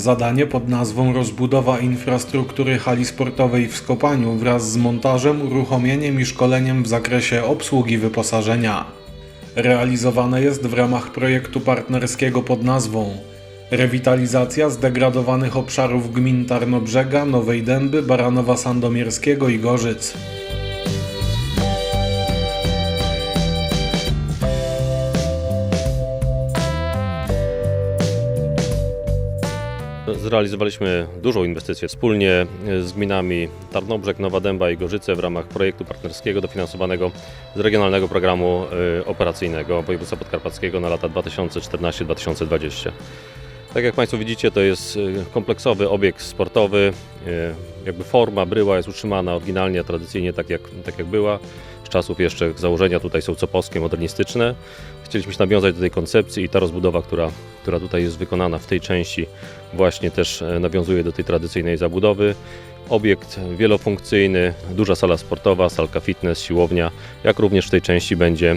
Zadanie pod nazwą rozbudowa infrastruktury hali sportowej w Skopaniu wraz z montażem, uruchomieniem i szkoleniem w zakresie obsługi wyposażenia. Realizowane jest w ramach projektu partnerskiego pod nazwą Rewitalizacja zdegradowanych obszarów gmin Tarnobrzega, Nowej Dęby, Baranowa Sandomierskiego i Gorzyc. Zrealizowaliśmy dużą inwestycję wspólnie z gminami Tarnobrzeg, Nowa Dęba i Gorzyce w ramach projektu partnerskiego dofinansowanego z Regionalnego Programu y, Operacyjnego Województwa Podkarpackiego na lata 2014-2020. Tak jak Państwo widzicie, to jest y, kompleksowy obiekt sportowy. Jakby forma bryła jest utrzymana oryginalnie, tradycyjnie tak jak, tak jak była. Czasów jeszcze założenia tutaj są copowskie, modernistyczne. Chcieliśmy się nawiązać do tej koncepcji i ta rozbudowa, która, która tutaj jest wykonana w tej części właśnie też e, nawiązuje do tej tradycyjnej zabudowy. Obiekt wielofunkcyjny, duża sala sportowa, salka fitness, siłownia, jak również w tej części będzie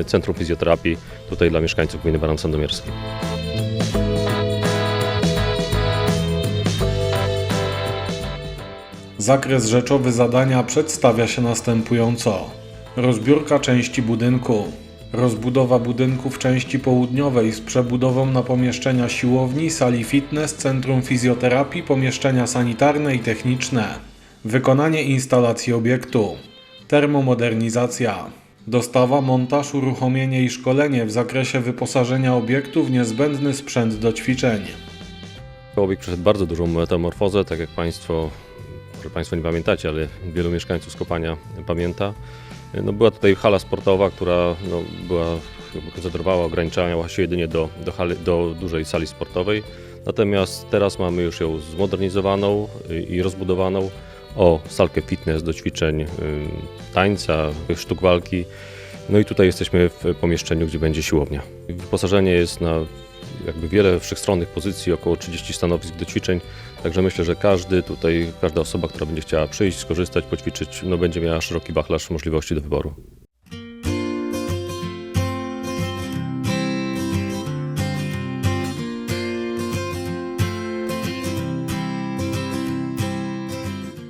e, centrum fizjoterapii tutaj dla mieszkańców gminy Baran Sandomierski. Zakres rzeczowy zadania przedstawia się następująco: rozbiórka części budynku, rozbudowa budynku w części południowej z przebudową na pomieszczenia siłowni, sali fitness, centrum fizjoterapii, pomieszczenia sanitarne i techniczne, wykonanie instalacji obiektu, termomodernizacja, dostawa, montaż, uruchomienie i szkolenie w zakresie wyposażenia obiektu w niezbędny sprzęt do ćwiczeń. Obiekt przeszedł bardzo dużą metamorfozę, tak jak Państwo, może Państwo nie pamiętacie, ale wielu mieszkańców Skopania pamięta. No była tutaj hala sportowa, która no, była, koncentrowała, ograniczała się jedynie do, do, hali, do dużej sali sportowej. Natomiast teraz mamy już ją zmodernizowaną i rozbudowaną o salkę fitness do ćwiczeń y, tańca, sztuk walki. No i tutaj jesteśmy w pomieszczeniu, gdzie będzie siłownia. Wyposażenie jest na jakby wiele wszechstronnych pozycji, około 30 stanowisk do ćwiczeń. Także myślę, że każdy tutaj, każda osoba, która będzie chciała przyjść, skorzystać, poćwiczyć, no będzie miała szeroki wachlarz możliwości do wyboru.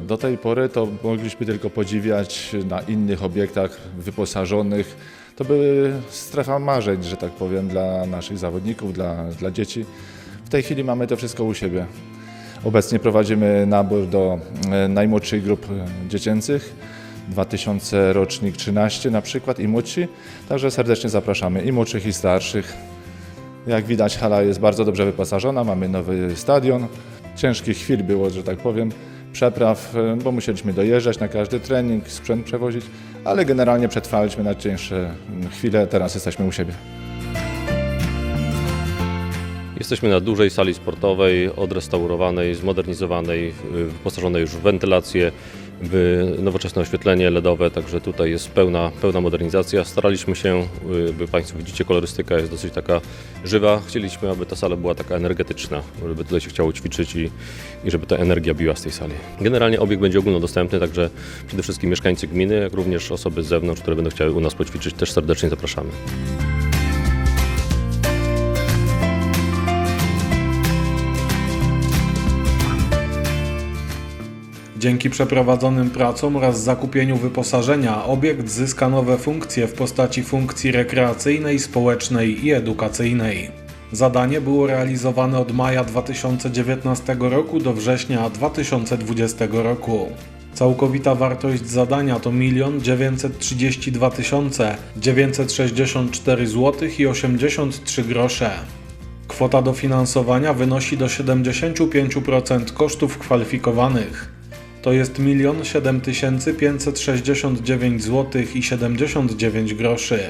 Do tej pory to mogliśmy tylko podziwiać na innych obiektach wyposażonych. To były strefa marzeń, że tak powiem, dla naszych zawodników, dla, dla dzieci. W tej chwili mamy to wszystko u siebie. Obecnie prowadzimy nabór do e, najmłodszych grup e, dziecięcych. 2000 rocznik 13 na przykład i młodsi. Także serdecznie zapraszamy i młodszych i starszych. Jak widać hala jest bardzo dobrze wyposażona, mamy nowy stadion. Ciężkich chwil było, że tak powiem, przepraw, e, bo musieliśmy dojeżdżać na każdy trening, sprzęt przewozić, ale generalnie przetrwaliśmy najcięższe mm, chwile, teraz jesteśmy u siebie. Jesteśmy na dużej sali sportowej, odrestaurowanej, zmodernizowanej, y, wyposażonej już w wentylację, nowoczesne oświetlenie LEDowe, także tutaj jest pełna, pełna modernizacja. Staraliśmy się, y, by Państwo widzicie, kolorystyka jest dosyć taka żywa. Chcieliśmy, aby ta sala była taka energetyczna, żeby tutaj się chciało ćwiczyć i, i żeby ta energia biła z tej sali. Generalnie obiekt będzie ogólnodostępny, także przede wszystkim mieszkańcy gminy, jak również osoby z zewnątrz, które będą chciały u nas poćwiczyć, też serdecznie zapraszamy. Dzięki przeprowadzonym pracom oraz zakupieniu wyposażenia obiekt zyska nowe funkcje w postaci funkcji rekreacyjnej, społecznej i edukacyjnej. Zadanie było realizowane od maja 2019 roku do września 2020 roku. Całkowita wartość zadania to 1 932 964 zł i 83 grosze. Kwota dofinansowania wynosi do 75% kosztów kwalifikowanych. To jest 1 7569 zł i 79 groszy.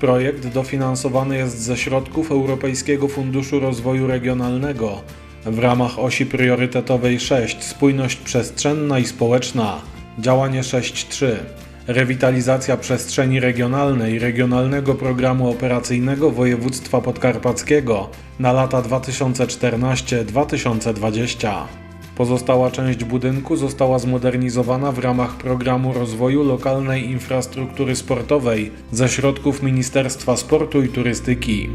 Projekt dofinansowany jest ze środków Europejskiego Funduszu Rozwoju Regionalnego w ramach osi priorytetowej 6 Spójność przestrzenna i społeczna. Działanie 6.3 Rewitalizacja przestrzeni regionalnej Regionalnego Programu Operacyjnego Województwa Podkarpackiego na lata 2014-2020. Pozostała część budynku została zmodernizowana w ramach programu rozwoju lokalnej infrastruktury sportowej ze środków Ministerstwa Sportu i Turystyki.